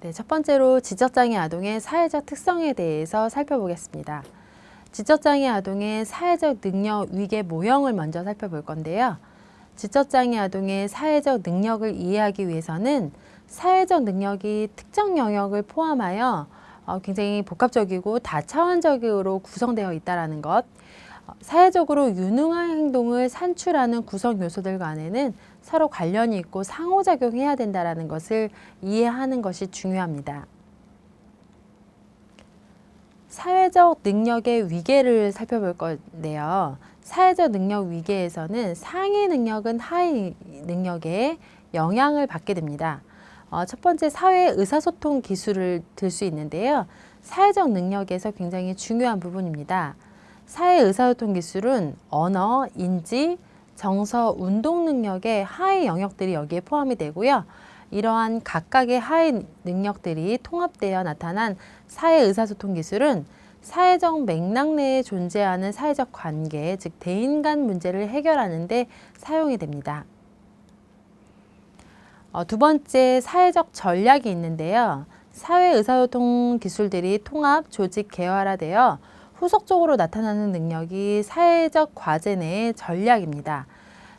네, 첫 번째로 지적장애 아동의 사회적 특성에 대해서 살펴보겠습니다. 지적장애 아동의 사회적 능력 위계 모형을 먼저 살펴볼 건데요. 지적장애 아동의 사회적 능력을 이해하기 위해서는 사회적 능력이 특정 영역을 포함하여 어, 굉장히 복합적이고 다차원적으로 구성되어 있다는 것, 어, 사회적으로 유능한 행동을 산출하는 구성 요소들 간에는 서로 관련이 있고 상호작용해야 된다는 것을 이해하는 것이 중요합니다. 사회적 능력의 위계를 살펴볼 건데요. 사회적 능력 위계에서는 상위 능력은 하위 능력에 영향을 받게 됩니다. 어, 첫 번째 사회 의사소통 기술을 들 수 있는데요. 사회적 능력에서 굉장히 중요한 부분입니다. 사회 의사소통 기술은 언어, 인지, 정서, 운동 능력의 하위 영역들이 여기에 포함이 되고요. 이러한 각각의 하위 능력들이 통합되어 나타난 사회 의사소통 기술은 사회적 맥락 내에 존재하는 사회적 관계, 즉 대인 간 문제를 해결하는 데 사용이 됩니다. 어, 두 번째 사회적 전략이 있는데요. 사회 의사소통 기술들이 통합, 조직, 개활화되어 후속적으로 나타나는 능력이 사회적 과제 내의 전략입니다.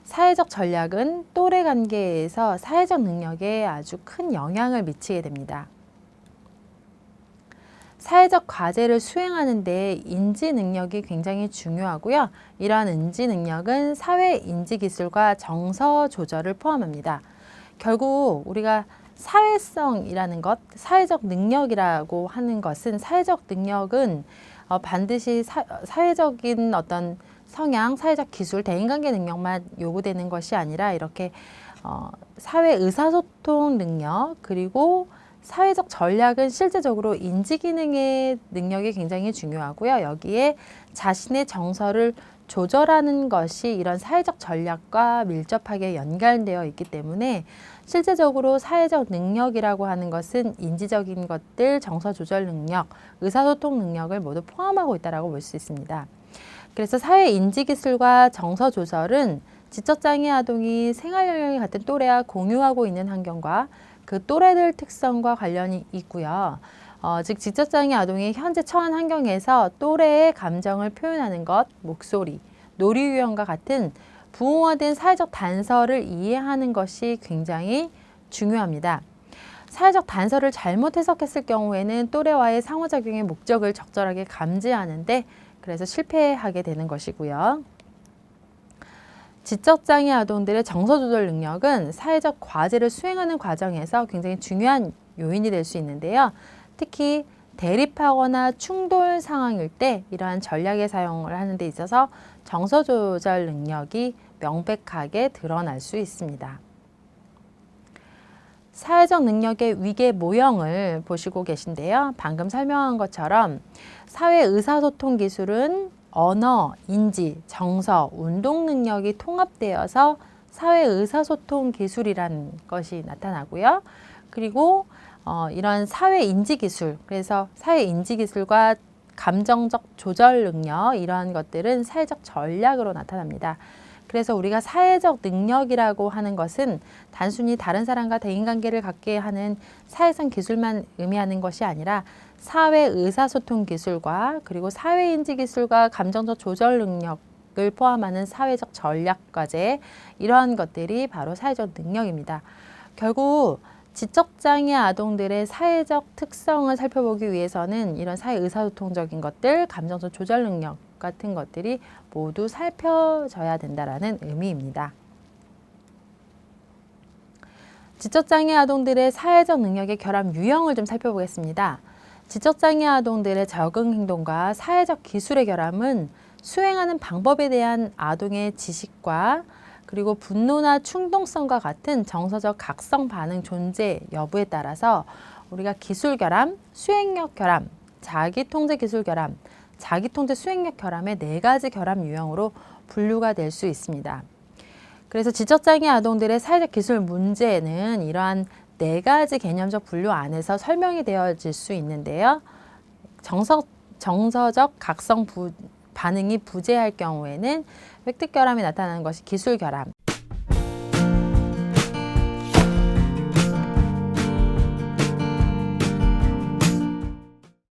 사회적 전략은 또래 관계에서 사회적 능력에 아주 큰 영향을 미치게 됩니다. 사회적 과제를 수행하는 데 인지 능력이 굉장히 중요하고요. 이러한 인지 능력은 사회 인지 기술과 정서 조절을 포함합니다. 결국 우리가 사회성이라는 것, 사회적 능력이라고 하는 것은 사회적 능력은 어, 반드시 사, 사회적인 어떤 성향, 사회적 기술, 대인관계 능력만 요구되는 것이 아니라 이렇게 어, 사회 의사소통 능력 그리고 사회적 전략은 실제적으로 인지 기능의 능력이 굉장히 중요하고요. 여기에 자신의 정서를 조절하는 것이 이런 사회적 전략과 밀접하게 연관되어 있기 때문에 실제적으로 사회적 능력이라고 하는 것은 인지적인 것들, 정서 조절 능력, 의사소통 능력을 모두 포함하고 있다고 볼 수 있습니다. 그래서 사회 인지 기술과 정서 조절은 지적장애 아동이 생활 영역이 같은 또래와 공유하고 있는 환경과 그 또래들 특성과 관련이 있고요. 어, 즉 지적장애 아동이 현재 처한 환경에서 또래의 감정을 표현하는 것, 목소리, 놀이 유형과 같은 부호화된 사회적 단서를 이해하는 것이 굉장히 중요합니다. 사회적 단서를 잘못 해석했을 경우에는 또래와의 상호작용의 목적을 적절하게 감지하는데 그래서 실패하게 되는 것이고요. 지적장애 아동들의 정서조절 능력은 사회적 과제를 수행하는 과정에서 굉장히 중요한 요인이 될 수 있는데요. 특히 대립하거나 충돌 상황일 때 이러한 전략의 사용을 하는 데 있어서 정서 조절 능력이 명백하게 드러날 수 있습니다. 사회적 능력의 위계 모형을 보시고 계신데요. 방금 설명한 것처럼 사회 의사소통 기술은 언어, 인지, 정서, 운동 능력이 통합되어서 사회 의사소통 기술이라는 것이 나타나고요. 그리고 어, 이런 사회 인지 기술, 그래서 사회 인지 기술과 감정적 조절 능력 이러한 것들은 사회적 전략으로 나타납니다. 그래서 우리가 사회적 능력이라고 하는 것은 단순히 다른 사람과 대인관계를 갖게 하는 사회성 기술만 의미하는 것이 아니라 사회 의사소통 기술과 그리고 사회 인지 기술과 감정적 조절 능력 을 포함하는 사회적 전략 과제 이러한 것들이 바로 사회적 능력입니다. 결국 지적장애 아동들의 사회적 특성을 살펴보기 위해서는 이런 사회 의사소통적인 것들, 감정적 조절 능력 같은 것들이 모두 살펴져야 된다라는 의미입니다. 지적장애 아동들의 사회적 능력의 결합 유형을 좀 살펴보겠습니다. 지적장애 아동들의 적응 행동과 사회적 기술의 결함은 수행하는 방법에 대한 아동의 지식과 그리고 분노나 충동성과 같은 정서적 각성 반응 존재 여부에 따라서 우리가 기술 결함, 수행력 결함, 자기 통제 기술 결함, 자기 통제 수행력 결함의 네 가지 결함 유형으로 분류가 될 수 있습니다. 그래서 지적장애 아동들의 사회적 기술 문제는 이러한 네 가지 개념적 분류 안에서 설명이 되어질 수 있는데요. 정서, 정서적 각성 부, 반응이 부재할 경우에는 획득 결함이 나타나는 것이 기술 결함,